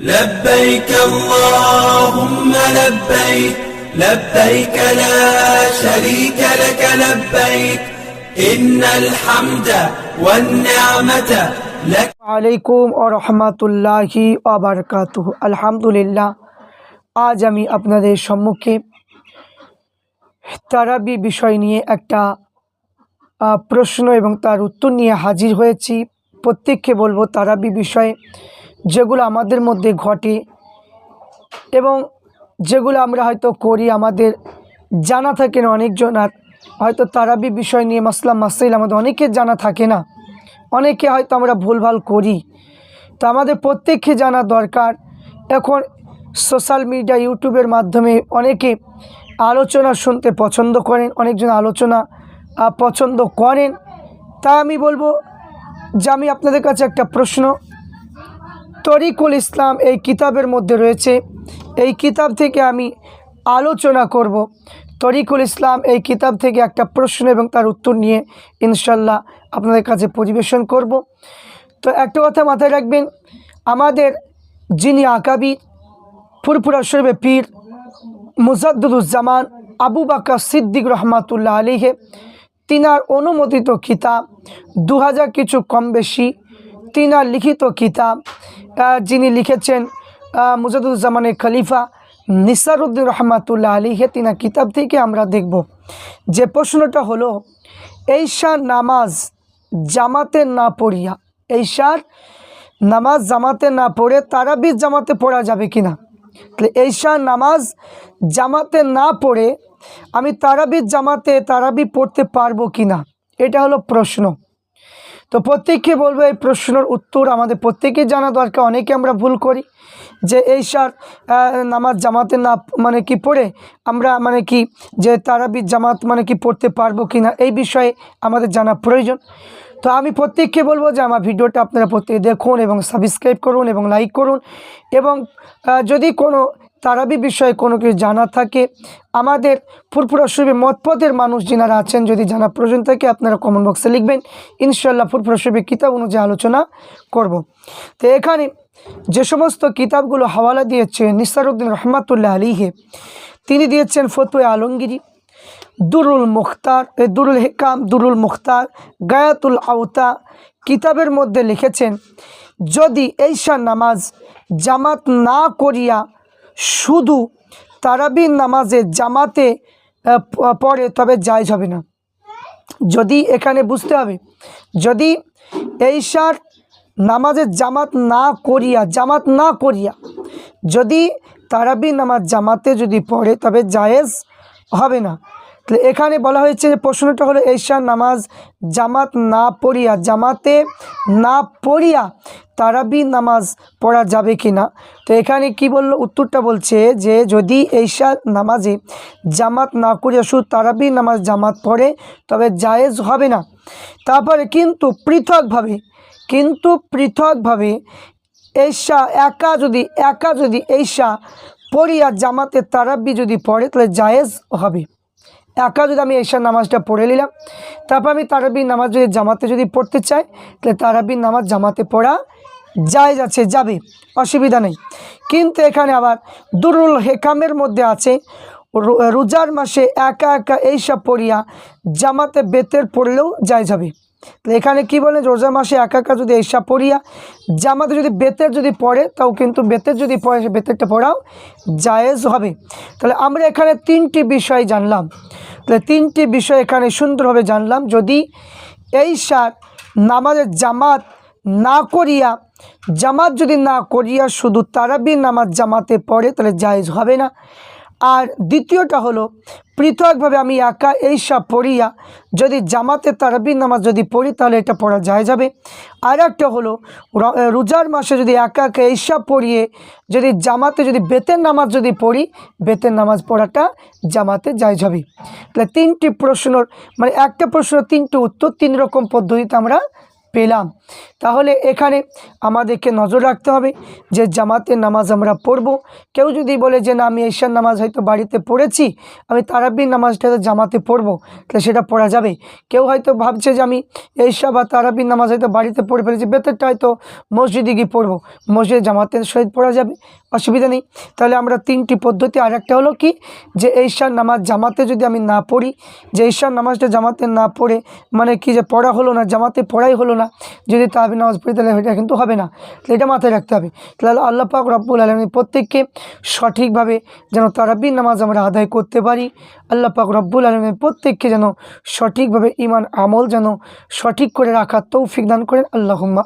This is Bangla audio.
لبيك اللهم لبيك لبيك لا شريك لك لبيك إن الحمد والنعمة لك আলাইকুম ও রহমাতুল্লাহি আবরকাতুহ আলহামদুলিল্লাহ আজ আমি আপনাদের সম্মুখে তারাবি বিষয় নিয়ে একটা আহ, প্রশ্ন এবং তার উত্তর নিয়ে হাজির হয়েছি প্রত্যেককে বলবো তারাবি বিষয়ে যেগুলো আমাদের মধ্যে ঘটে এবং যেগুলো আমরা হয়তো করি, আমাদের জানা থাকে না অনেকজন, আর হয়তো তারাবি বিষয় নিয়ে মাসলাম মাসাইল আমাদের অনেকের জানা থাকে না। অনেকে হয়তো আমরা ভুলভাল করি। তো আমাদের প্রত্যেককে জানা দরকার। এখন সোশ্যাল মিডিয়া, ইউটিউবের মাধ্যমে অনেকে আলোচনা শুনতে পছন্দ করেন, অনেকজন আলোচনা পছন্দ করেন। তা আমি বলব যে আমি আপনাদের কাছে একটা প্রশ্ন তরিকুল ইসলাম এই কিতাবের মধ্যে রয়েছে। এই কিতাব থেকে আমি আলোচনা করব। তরিকুল ইসলাম এই কিতাব থেকে একটা প্রশ্ন এবং তার উত্তর নিয়ে ইনশাল্লাহ আপনাদের কাছে পরিবেশন করব। তো একটা কথা মাথায় রাখবেন, আমাদের যিনি আকাবি, ফুরফুরা শরীফে পীর মুজাদ্দুজ্জামান আবু বাক্কা সিদ্দিক রহমাতুল্লাহ আলিহে তিনার অনুমোদিত কিতাব দু হাজার কিছু কম বেশি তিনার লিখিত কিতাব যিনি লিখেছেন মুজাদুজ্জামানের খলিফা নিসারুদ্দিন রহমাতুল্লাহ আলিহে তিনার কিতাব থেকে আমরা দেখব যে প্রশ্নটা হলো এইশা নামাজ জামাতে না পড়িয়া, এইশার নামাজ জামাতে না পড়ে তারাবির জামাতে পড়া যাবে কিনা? তাহলে এইশা নামাজ জামাতে না পড়ে আমি তারাবির জামাতে তারাবি পড়তে পারব কি না এটা হলো প্রশ্ন। তো প্রত্যেককে বলব এই প্রশ্নের উত্তর আমাদের প্রত্যেকেই জানা দরকার। অনেকে আমরা ভুল করি যে এই সার নামাজ জামাতে না মানে কি পড়ে আমরা মানে কি যে তারাবির জামাত মানে কি পড়তে পারব কি না এই বিষয়ে আমাদের জানা প্রয়োজন। তো আমি প্রত্যেককে বলব যে আমার ভিডিওটা আপনারা প্রত্যেকে দেখুন এবং সাবস্ক্রাইব করুন এবং লাইক করুন এবং যদি কোনো তারাবি বিষয়ে কোনো কিছু জানা থাকে, আমাদের ফুরফুরা শরীফে মতপদের মানুষ যিনারা আছেন, যদি জানা প্রয়োজন থাকে আপনারা কমেন্ট বক্সে লিখবেন। ইনশাল্লাহ ফুরফুরা শরীফের কিতাব অনুযায়ী আলোচনা করব। তো এখানে যে সমস্ত কিতাবগুলো হাওয়ালা দিয়েছে নিসারুদ্দিন রহমাতুল্লাহ আলীহে তিনি দিয়েছেন ফতুয়া আলমগিরি, দুরুল মুখতার দুরুল হেকাম, দুরুল মুখতার, গায়াতুল আওতা, কিতাবের মধ্যে লিখেছেন, যদি এইশা নামাজ জামাত না করিয়া শুধু তারাবির নামাজে জামাতে পড়ে তবে জায়জ হবে না। যদি এখানে বুঝতে হবে, যদি এই সার নামাজের জামাত না করিয়া, জামাত না করিয়া, যদি তারাবি নামাজ জামাতে যদি পড়ে তবে জায়েজ হবে না। তাহলে এখানে বলা হয়েছে যে প্রশ্নটা হলো এইশার নামাজ জামাত না পড়িয়া, জামাতে না পড়িয়া তারাবি নামাজ পড়া যাবে কি না তো এখানে কি বলল? উত্তরটা বলছে যে যদি এইশা নামাজে জামাত না করিয়া শুধু তারাবি নামাজ জামাত পড়ে, তবে জায়েজ হবে না। তারপরে কিন্তু পৃথকভাবে কিন্তু পৃথকভাবে এইশা একা যদি একা যদি এইশা পড়িয়া জামাতে তারাবি যদি পড়ে, তাহলে জায়েজ হবে। একা যদি আমি এশার নামাজটা পড়ে নিলাম, তারপর আমি তারাবির নামাজ যদি জামাতে যদি পড়তে চাই, তাহলে তারাবির নামাজ জামাতে পড়া যায় যাচ্ছে যাবে, অসুবিধা নেই। কিন্তু এখানে আবার দুরুল হেকামের মধ্যে আছে রোজার মাসে একা একা এইসব পড়িয়া জামাতে বেতের পড়লেও যায় যাবে তাহলে এখানে কি বলে রোজা মাসে একা একা যদি এইসব পড়িয়া, জামাতে যদি বেতের যদি পড়ে, তাও কিন্তু বেতের যদি পড়ে, সে বেতেরটা পড়াও জায়েজ হবে। তাহলে আমরা এখানে তিনটি বিষয় জানলাম। তাহলে তিনটি বিষয় এখানে সুন্দরভাবে জানলাম। যদি এই সার নামাজের জামাত না করিয়া, জামাত যদি না করিয়া শুধু তারাবির নামাজ জামাতে পড়ে, তাহলে জায়েজ হবে না। আর দ্বিতীয়টা হলো, পৃথকভাবে আমি একা এই সব পড়িয়া যদি জামাতে তারাবির নামাজ যদি পড়ি, তাহলে এটা পড়া যায় যাবে। আর একটা হলো রোজার মাসে যদি একা একা এই সব পড়িয়ে যদি জামাতে যদি বেতের নামাজ যদি পড়ি, বেতের নামাজ পড়াটা জামাতে যায় যাবে। তাহলে তিনটি প্রশ্নর মানে একটা প্রশ্ন তিনটি উত্তর, তিন রকম পদ্ধতিতে আমরা পেলাম। তাহলে এখানে আমাদেরকে নজর রাখতে হবে যে জামাতের নামাজ আমরা পড়ব। কেউ যদি বলে যে, না, আমি ঈশার নামাজ হয়তো বাড়িতে পড়েছি, আমি তারাবির নামাজটা জামাতে পড়ব তাহলে সেটা পড়া যাবে। কেউ হয়তো ভাবছে যে, আমি ঈশা বা তারাবির নামাজ হয়তো বাড়িতে পড়ে ফেলেছি, বেতরটা হয়তো মসজিদে গিয়ে পড়ব, মসজিদে জামাতের সহিত পড়া যাবে অসুবিধা নেই। তাহলে আমরা তিনটি পদ্ধতি আর একটা হলো কি, যে ঈশার নামাজ জামাতে যদি আমি না পড়ি, যে ঈশার নামাজটা জামাতে না পড়ে মানে কি যে পড়া হলো না, জামাতে পড়াই হলো না যদি তাহাবি নামাজ পড়ি, তাহলে এটা কিন্তু হবে না। তাহলে এটা মাথায় রাখতে হবে। তাহলে আল্লাহ পাক রব্বুল আলমী প্রত্যেককে সঠিকভাবে যেন তারাবির নামাজ আমরা আদায় করতে পারি। আল্লাহ পাক রব্বুল আলমী প্রত্যেককে যেন সঠিকভাবে ইমান আমল যেন সঠিক করে রাখার তৌফিক দান করেন। আল্লাহুম্মা